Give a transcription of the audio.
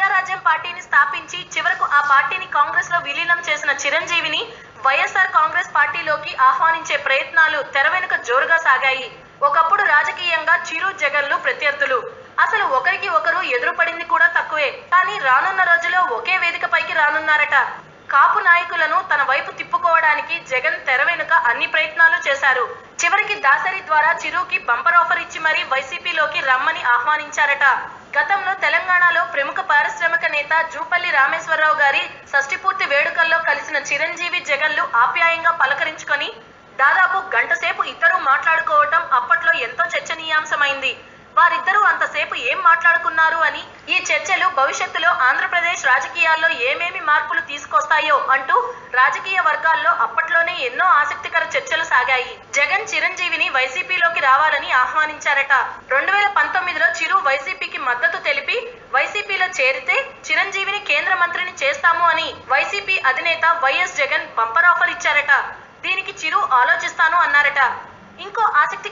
ప్రజారాజ్యం పార్టీని స్థాపించి చివరకు ఆ పార్టీని కాంగ్రెస్లో విలీనం చేసిన చిరంజీవిని వైఎస్ఆర్ కాంగ్రెస్ పార్టీలోకి ఆహ్వానించే ప్రయత్నాలు తెర వెనుక జోరుగా సాగాయి. ఒకప్పుడు రాజకీయంగా చిరు జగన్లు ప్రత్యర్థులు. అసలు ఒకరికి ఒకరు ఎదురుపడింది కూడా తక్కువే. కానీ రానున్న రోజుల్లో ఒకే వేదికపైకి రానున్నారట. కాపు నాయకులను తన వైపు తిప్పుకోవడానికి జగన్ తెర వెనుక అన్ని ప్రయత్నాలు చేశారు. చివరికి దాసరి ద్వారా చిరుకి బంపర్ ఆఫర్ ఇచ్చి మరీ వైసీపీలోకి రమ్మని ఆహ్వానించారట. గతంలో తెలంగాణలో ప్రముఖ పారిశ్రామిక నేత జూపల్లి రామేశ్వరరావు గారి షష్టిపూర్తి వేడుకల్లో కలిసిన చిరంజీవి జగన్లు ఆప్యాయంగా పలకరించుకొని దాదాపు గంట సేపు ఇద్దరూ మాట్లాడుకోవటం అప్పట్లో ఎంతో చర్చ వారిద్దరూ ఏం మాట్లాడుకున్నారు అని ఈ చర్చలు భవిష్యత్తులో ఆంధ్రప్రదేశ్ రాజకీయాల్లో ఏమేమి మార్పులు తీసుకొస్తాయో అంటూ రాజకీయ వర్గాల్లో అప్పట్లోనే ఎన్నో ఆసక్తికర చర్చలు సాగాయి. జగన్ చిరంజీవిని వైసీపీలోకి రావాలని ఆహ్వానించారట. రెండు వేల పంతొమ్మిదిలో చిరు వైసీపీకి మద్దతు తెలిపి వైసీపీలో చేరితే చిరంజీవిని కేంద్ర మంత్రిని చేస్తాము అని వైసీపీ అధినేత వైఎస్ జగన్ బంపర్ ఆఫర్ ఇచ్చారట. దీనికి చిరు ఆలోచిస్తాను అన్నారట. ఇంకో ఆసక్తి